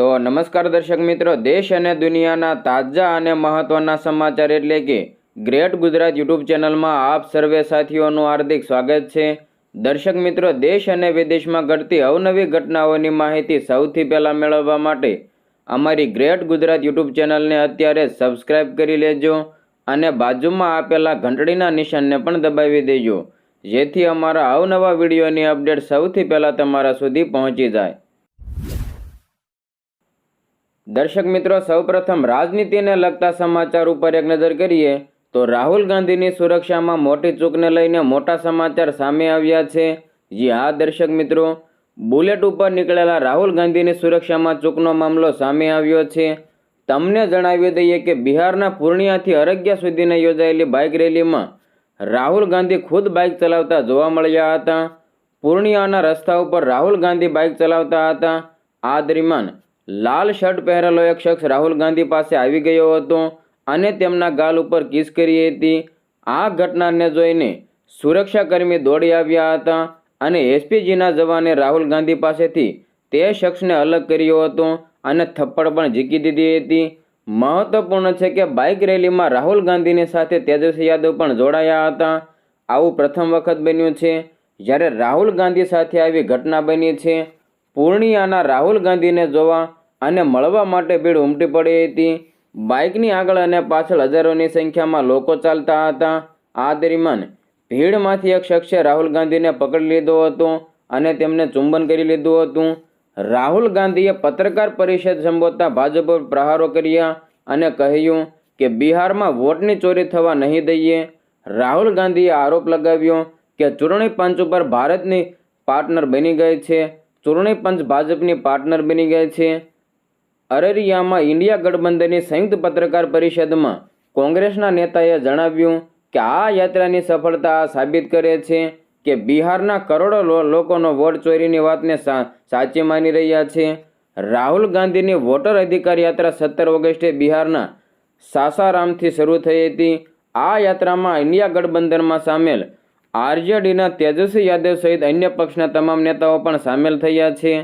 તો નમસ્કાર દર્શક મિત્રો, દેશ અને દુનિયાના તાજા અને મહત્વના સમાચાર એટલે કે ગ્રેટ ગુજરાત યુટ્યુબ ચેનલમાં આપ સર્વે સાથીઓનું હાર્દિક સ્વાગત છે. દર્શક મિત્રો, દેશ અને વિદેશમાં ઘટતી અવનવી ઘટનાઓની માહિતી સૌથી પહેલાં મેળવવા માટે અમારી ગ્રેટ ગુજરાત યુટ્યુબ ચેનલને અત્યારે સબસ્ક્રાઇબ કરી લેજો અને બાજુમાં આપેલા ઘંટડીના નિશાનને પણ દબાવી દેજો, જેથી અમારા અવનવા વિડીયોની અપડેટ સૌથી પહેલાં તમારા સુધી પહોંચી જાય. દર્શક મિત્રો, સૌપ્રથમ રાજનીતિને લગતા સમાચાર ઉપર એક નજર કરીએ, તો રાહુલ ગાંધીની સુરક્ષામાં મોટી ચૂકને લઈને મોટા સમાચાર સામે આવ્યા છે. જી હા, દર્શક મિત્રો, બુલેટ ઉપર નીકળેલા રાહુલ ગાંધીની સુરક્ષામાં ચૂકનો મામલો સામે આવ્યો છે. તમને જણાવી દઈએ કે બિહારના પૂર્ણિયાથી અરગ્યા સુધીને યોજાયેલી બાઇક રેલીમાં રાહુલ ગાંધી ખુદ બાઇક ચલાવતા જોવા મળ્યા હતા. પૂર્ણિયાના રસ્તા ઉપર રાહુલ ગાંધી બાઇક ચલાવતા હતા. આ દરમિયાન લાલ શર્ટ પહેરેલો એક શખ્સ રાહુલ ગાંધી પાસે આવી ગયો હતો અને તેમના ગાલ ઉપર કિસ કરી હતી. આ ઘટનાને જોઈને સુરક્ષાકર્મી દોડી આવ્યા હતા અને એસપીજીના જવાને રાહુલ ગાંધી પાસેથી તે શખ્સને અલગ કર્યો હતો અને થપ્પડ પણ ઝીકી દીધી હતી. મહત્વપૂર્ણ છે કે બાઇક રેલીમાં રાહુલ ગાંધીની સાથે તેજસ્વી યાદવ પણ જોડાયા હતા. આવું પ્રથમ વખત બન્યું છે જ્યારે રાહુલ ગાંધી સાથે આવી ઘટના બની છે. પૂર્ણિયાના રાહુલ ગાંધીને જોવા અને મળવા માટે ભીડ ઉમટી પડી હતી. બાઇકની આગળ અને પાછળ હજારોની સંખ્યામાં લોકો ચાલતા હતા. આ દરમિયાન ભીડમાંથી એક શખ્સે રાહુલ ગાંધીને પકડી લીધો હતો અને તેમને ચુંબન કરી લીધું હતું. રાહુલ ગાંધીએ પત્રકાર પરિષદ સંબોધતા ભાજપ પર પ્રહારો કર્યા અને કહ્યું કે બિહારમાં વોટની ચોરી થવા નહીં દઈએ. રાહુલ ગાંધીએ આરોપ લગાવ્યો કે ચૂંટણી પંચ ઉપર ભારતની પાર્ટનર બની ગઈ છે. ચૂંટણી પંચ ભાજપની પાર્ટનર બની ગઈ છે. અરરિયામાં ઇન્ડિયા ગઠબંધનની સંયુક્ત પત્રકાર પરિષદમાં કોંગ્રેસના નેતાએ જણાવ્યું કે આ યાત્રાની સફળતા સાબિત કરે છે કે બિહારના કરોડો લોકોનો વોટ ચોરીની વાતને સાચી માની રહ્યા છે. રાહુલ ગાંધીની વોટર અધિકાર યાત્રા સત્તર ઓગસ્ટે બિહારના સાસારામથી શરૂ થઈ હતી. આ યાત્રામાં ઇન્ડિયા ગઠબંધનમાં સામેલ આરજેડીના તેજસ્વી યાદવ સહિત અન્ય પક્ષના તમામ નેતાઓ પણ સામેલ થયા છે.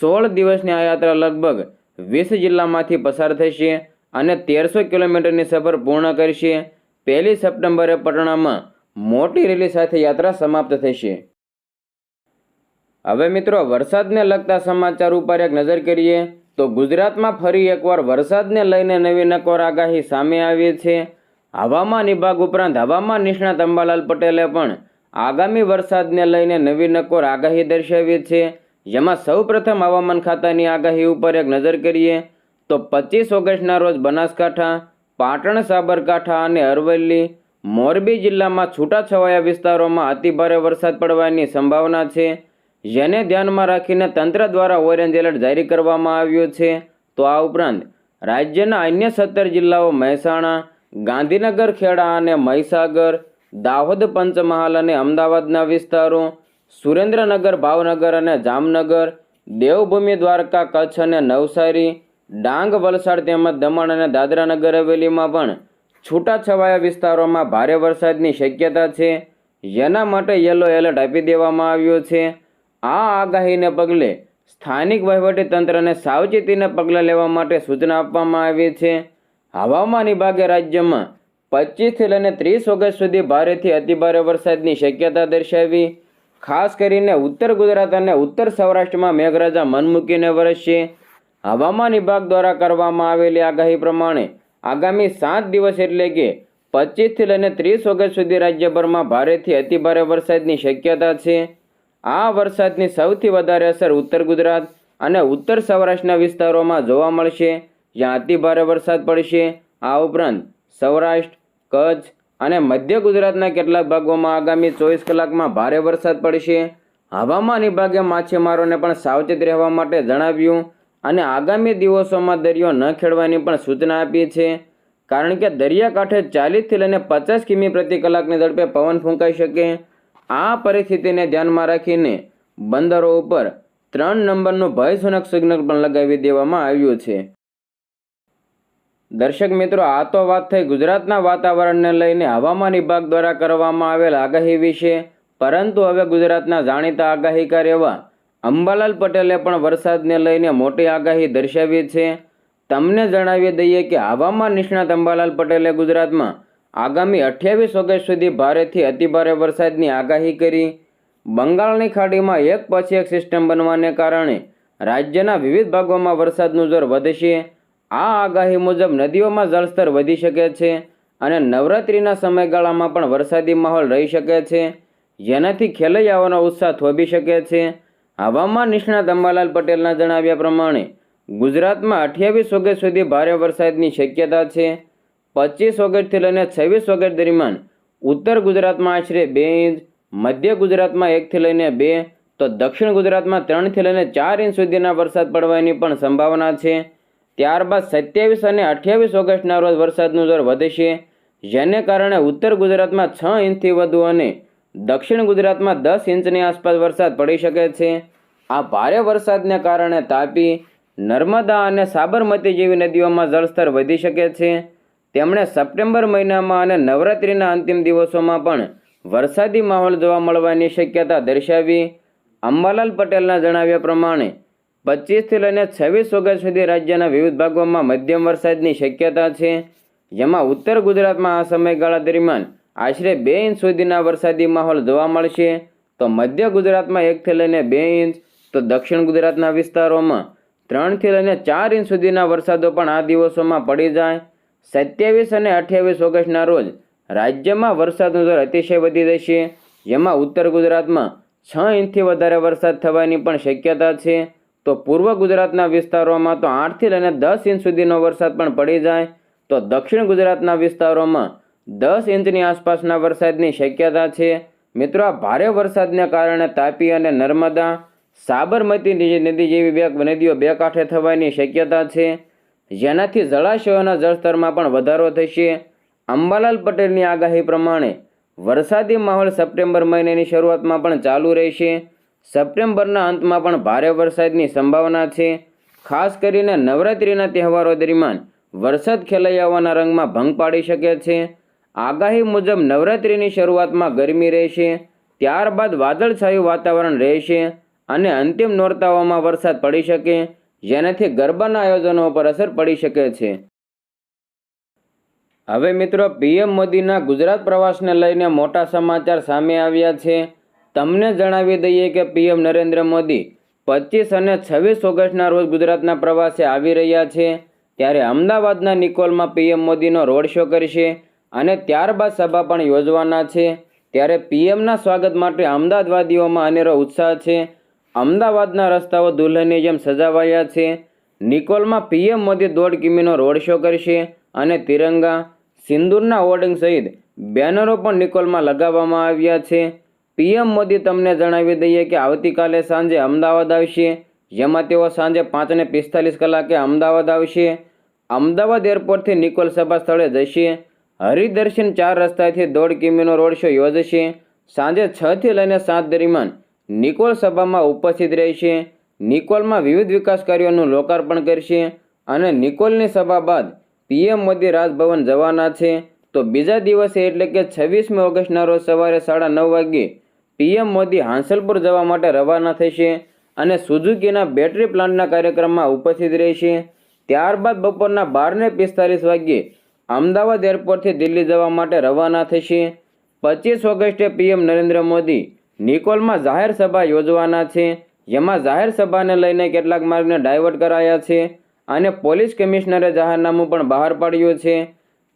સોળ દિવસની આ યાત્રા લગભગ વીસ જિલ્લામાંથી પસાર થશે અને તેરસો કિલોમીટરની સફર પૂર્ણ કરશે. પહેલી સપ્ટેમ્બરે પટણામાં મોટી રેલી સાથે યાત્રા સમાપ્ત થશે. હવે મિત્રો, વરસાદને લગતા સમાચાર ઉપર એક નજર કરીએ તો ગુજરાતમાં ફરી એકવાર વરસાદને લઈને નવી નકોર આગાહી સામે આવી છે. હવામાન વિભાગ ઉપરાંત હવામાન નિષ્ણાત અંબાલાલ પટેલે પણ આગામી વરસાદને લઈને નવી નકોર આગાહી દર્શાવી છે. જેમાં સૌપ્રથમ હવામાન ખાતાની આગાહી ઉપર એક નજર કરીએ તો પચીસ ઓગસ્ટના રોજ બનાસકાંઠા, પાટણ, સાબરકાંઠા અને અરવલ્લી, મોરબી જિલ્લામાં છૂટાછવાયા વિસ્તારોમાં અતિભારે વરસાદ પડવાની સંભાવના છે. જેને ધ્યાનમાં રાખીને તંત્ર દ્વારા ઓરેન્જ એલર્ટ જારી કરવામાં આવ્યું છે. તો આ ઉપરાંત રાજ્યના અન્ય સત્તર જિલ્લાઓ મહેસાણા, ગાંધીનગર, ખેડા અને મહીસાગર, દાહોદ, પંચમહાલ અને અમદાવાદના વિસ્તારો સુરેન્દ્રનગર, ભાવનગર અને જામનગર, દેવભૂમિ, દ્વારકા, કચ્છ અને નવસારી, ડાંગ, વલસાડ તેમજ દમણ અને દાદરાનગર હવેલીમાં પણ છૂટાછવાયા વિસ્તારોમાં ભારે વરસાદની શક્યતા છે. જેના માટે યલો એલર્ટ આપી દેવામાં આવ્યું છે. આ આગાહીને પગલે સ્થાનિક વહીવટી તંત્રને સાવચેતીને પગલાં લેવા માટે સૂચના આપવામાં આવી છે. હવામાન વિભાગે રાજ્યમાં પચીસથી લઈને ત્રીસ ઓગસ્ટ સુધી ભારેથી અતિભારે વરસાદની શક્યતા દર્શાવી ખાસ કરીને ઉત્તર ગુજરાત અને ઉત્તર સૌરાષ્ટ્રમાં મેઘરાજા મન મૂકીને વરસશે. હવામાન વિભાગ દ્વારા કરવામાં આવેલી આગાહી પ્રમાણે આગામી સાત દિવસ એટલે કે પચીસથી લઈને ત્રીસ ઓગસ્ટ સુધી રાજ્યભરમાં ભારેથી અતિભારે વરસાદની શક્યતા છે. આ વરસાદની સૌથી વધારે અસર ઉત્તર ગુજરાત અને ઉત્તર સૌરાષ્ટ્રના વિસ્તારોમાં જોવા મળશે, જ્યાં અતિભારે વરસાદ પડશે. આ ઉપરાંત સૌરાષ્ટ્ર, કચ્છ અને મધ્ય ગુજરાતના કેટલાક ભાગોમાં આગામી ચોવીસ કલાકમાં ભારે વરસાદ પડશે. હવામાન વિભાગે માછીમારોને પણ સાવચેત રહેવા માટે જણાવ્યું અને આગામી દિવસોમાં દરિયો ન ખેડવાની પણ સૂચના આપી છે. કારણ કે દરિયાકાંઠે ચાલીસથી લઈને પચાસ કિમી પ્રતિ કલાકની ઝડપે પવન ફૂંકાઈ શકે. આ પરિસ્થિતિને ધ્યાનમાં રાખીને બંદરો ઉપર ત્રણ નંબરનું ભયજનક સિગ્નલ પણ લગાવી દેવામાં આવ્યું છે. દર્શક મિત્રો, આ તો વાત થઈ ગુજરાતના વાતાવરણને લઈને હવામાન વિભાગ દ્વારા કરવામાં આવેલ આગાહી વિશે. પરંતુ હવે ગુજરાતના જાણીતા આગાહીકાર એવા અંબાલાલ પટેલે પણ વરસાદને લઈને મોટી આગાહી દર્શાવી છે. તમને જણાવી દઈએ કે હવામાન નિષ્ણાત અંબાલાલ પટેલે ગુજરાતમાં આગામી અઠ્યાવીસ ઓગસ્ટ સુધી ભારેથી અતિભારે વરસાદની આગાહી કરી. બંગાળની ખાડીમાં એક પછી એક સિસ્ટમ બનવાને કારણે રાજ્યના વિવિધ ભાગોમાં વરસાદનું જોર વધશે. આ આગાહી મુજબ નદીઓમાં જળસ્તર વધી શકે છે અને નવરાત્રિના સમયગાળામાં પણ વરસાદી માહોલ રહી શકે છે. જેનાથી ખેલૈયાઓનો ઉત્સાહ થોભી શકે છે. હવામાન નિષ્ણાત અંબાલાલ પટેલના જણાવ્યા પ્રમાણે, ગુજરાતમાં અઠ્યાવીસ ઓગસ્ટ સુધી ભારે વરસાદની શક્યતા છે. પચીસ ઓગસ્ટથી લઈને છવ્વીસ ઓગસ્ટ દરમિયાન ઉત્તર ગુજરાતમાં આશરે બે ઇંચ, મધ્ય ગુજરાતમાં એકથી લઈને બે, તો દક્ષિણ ગુજરાતમાં ત્રણથી લઈને ચાર ઇંચ સુધીના વરસાદ પડવાની પણ સંભાવના છે. ત્યારબાદ સત્યાવીસ અને અઠ્યાવીસ ઓગસ્ટના રોજ વરસાદનું જોર વધશે જેને કારણે ઉત્તર ગુજરાતમાં છ ઇંચથી વધુ અને દક્ષિણ ગુજરાતમાં દસ ઇંચની આસપાસ વરસાદ પડી શકે છે. આ ભારે વરસાદને કારણે તાપી, નર્મદા અને સાબરમતી જેવી નદીઓમાં જળસ્તર વધી શકે છે. તેમણે સપ્ટેમ્બર મહિનામાં અને નવરાત્રિના અંતિમ દિવસોમાં પણ વરસાદી માહોલ જોવા મળવાની શક્યતા દર્શાવી. અંબાલાલ પટેલના જણાવ્યા પ્રમાણે પચીસથી લઈને છવ્વીસ ઓગસ્ટ સુધી રાજ્યના વિવિધ ભાગોમાં મધ્યમ વરસાદની શક્યતા છે. જેમાં ઉત્તર ગુજરાતમાં આ સમયગાળા દરમિયાન આશરે બે ઇંચ સુધીના વરસાદી માહોલ જોવા મળશે. તો મધ્ય ગુજરાતમાં એકથી લઈને બે ઇંચ, તો દક્ષિણ ગુજરાતના વિસ્તારોમાં ત્રણથી લઈને ચાર ઇંચ સુધીના વરસાદો પણ આ દિવસોમાં પડી જાય. સત્યાવીસ અને અઠ્યાવીસ ઓગસ્ટના રોજ રાજ્યમાં વરસાદનો દર અતિશય વધી જશે. જેમાં ઉત્તર ગુજરાતમાં છ ઇંચથી વધારે વરસાદ થવાની પણ શક્યતા છે. તો પૂર્વ ગુજરાતના વિસ્તારોમાં તો આઠથી લઈને દસ ઇંચ સુધીનો વરસાદ પણ પડી જાય. તો દક્ષિણ ગુજરાતના વિસ્તારોમાં દસ ઇંચની આસપાસના વરસાદની શક્યતા છે. મિત્રો, આ ભારે વરસાદને કારણે તાપી અને નર્મદા, સાબરમતી નદી જેવી બે, નદીઓ બે કાંઠે થવાની શક્યતા છે. જેનાથી જળાશયોના જળસ્તરમાં પણ વધારો થશે. અંબાલાલ પટેલની આગાહી પ્રમાણે વરસાદી માહોલ સપ્ટેમ્બર મહિનાની શરૂઆતમાં પણ ચાલુ રહેશે. સપ્ટેમ્બરના અંતમાં પણ ભારે વરસાદની સંભાવના છે. ખાસ કરીને નવરાત્રિના તહેવારો દરમિયાન વરસાદ ખેલૈયાઓના રંગમાં ભંગ પાડી શકે છે. આગાહી મુજબ નવરાત્રિની શરૂઆતમાં ગરમી રહેશે, ત્યારબાદ વાદળછાયું વાતાવરણ રહેશે અને અંતિમ નોરતાઓમાં વરસાદ પડી શકે, જેનાથી ગરબાના આયોજનો પર અસર પડી શકે છે. હવે મિત્રો પીએમ મોદીના ગુજરાત પ્રવાસને લઈને મોટા સમાચાર સામે આવ્યા છે. તમને જણાવી દઈએ કે પીએમ નરેન્દ્ર મોદી પચીસ અને છવ્વીસ ઓગસ્ટના રોજ ગુજરાતના પ્રવાસે આવી રહ્યા છે. ત્યારે અમદાવાદના નિકોલમાં પીએમ મોદીનો રોડ શો કરશે અને ત્યારબાદ સભા પણ યોજવાના છે. ત્યારે પીએમના સ્વાગત માટે અમદાવાદવાદીઓમાં અનેરો ઉત્સાહ છે. અમદાવાદના રસ્તાઓ દુલ્હનની જેમ સજાવાયા છે. નિકોલમાં પીએમ મોદી દોઢ કિમીનો રોડ શો કરશે અને તિરંગા, સિંદૂરના હોર્ડિંગ સહિત બેનરો પણ નિકોલમાં લગાવવામાં આવ્યા છે. પીએમ મોદી તમને જણાવી દઈએ કે આવતીકાલે સાંજે અમદાવાદ આવશે. જેમાં તેઓ સાંજે પાંચને પિસ્તાલીસ કલાકે અમદાવાદ આવશે. અમદાવાદ એરપોર્ટથી નિકોલ સભા સ્થળે જશે. હરિદર્શન ચાર રસ્તાથી દોઢ કિમીનો રોડ શો યોજશે. સાંજે છથી લઈને સાત દરમિયાન નિકોલ સભામાં ઉપસ્થિત રહેશે. નિકોલમાં વિવિધ વિકાસ કાર્યોનું લોકાર્પણ કરશે અને નિકોલની સભા બાદ પીએમ મોદી રાજભવન જવાના છે. તો બીજા દિવસે એટલે કે છવ્વીસમી ઓગસ્ટના રોજ સવારે સાડા નવ વાગ્યે પીએમ મોદી હાંસલપુર જવા માટે રવાના થશે અને સુઝુકીના બેટરી પ્લાન્ટના કાર્યક્રમમાં ઉપસ્થિત રહેશે. ત્યારબાદ બપોરના બારને પિસ્તાલીસ વાગ્યે અમદાવાદ એરપોર્ટથી દિલ્હી જવા માટે રવાના થશે. પચીસ ઓગસ્ટે પીએમ નરેન્દ્ર મોદી નિકોલમાં જાહેર સભા યોજવાના છે. જેમાં જાહેર સભાને લઈને કેટલાક માર્ગને ડાયવર્ટ કરાયા છે અને પોલીસ કમિશનરે જાહેરનામું પણ બહાર પાડ્યું છે.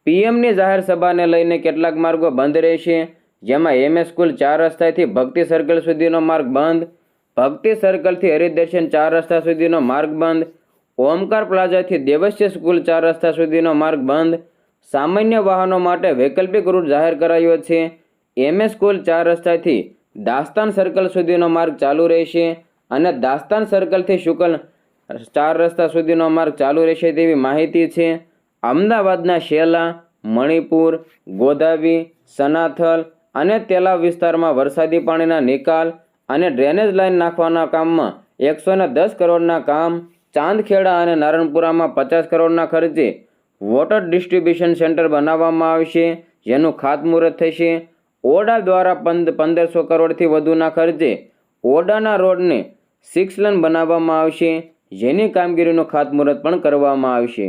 પીએમની જાહેર સભાને લઈને કેટલાક માર્ગો બંધ રહેશે. જેમાં એમએસ સ્કૂલ ચાર રસ્તાથી ભક્તિ સર્કલ સુધીનો માર્ગ બંધ, ભક્તિ સર્કલથી હરિદર્શન ચાર રસ્તા સુધીનો માર્ગ બંધ, ઓમકાર પ્લાઝાથી દેવસ્ય સ્કૂલ ચાર રસ્તા સુધીનો માર્ગ બંધ, સામાન્ય વાહનો માટે વૈકલ્પિક રૂટ જાહેર કરાયો છે. એમએસ સ્કૂલ ચાર રસ્તાથી દાસ્તાન સર્કલ સુધીનો માર્ગ ચાલુ રહેશે અને દાસ્તાન સર્કલથી શુકલ ચાર રસ્તા સુધીનો માર્ગ ચાલુ રહેશે તેવી માહિતી છે. અમદાવાદના શેલા, મણિપુર, ગોદાવી, સનાથલ અને તેલાવ વિસ્તારમાં વરસાદી પાણીના નિકાલ અને ડ્રેનેજ લાઇન નાખવાના કામમાં એકસો દસ કરોડના કામ ચાંદખેડા અને નારણપુરામાં પચાસ કરોડના ખર્ચે વોટર ડિસ્ટ્રીબ્યુશન સેન્ટર બનાવવામાં આવશે, જેનું ખાતમુહૂર્ત થશે. ઓડા દ્વારા પંદ પંદરસો કરોડથી વધુના ખર્ચે ઓડાના રોડને સિક્સ લન બનાવવામાં આવશે, જેની કામગીરીનું ખાતમુહૂર્ત પણ કરવામાં આવશે.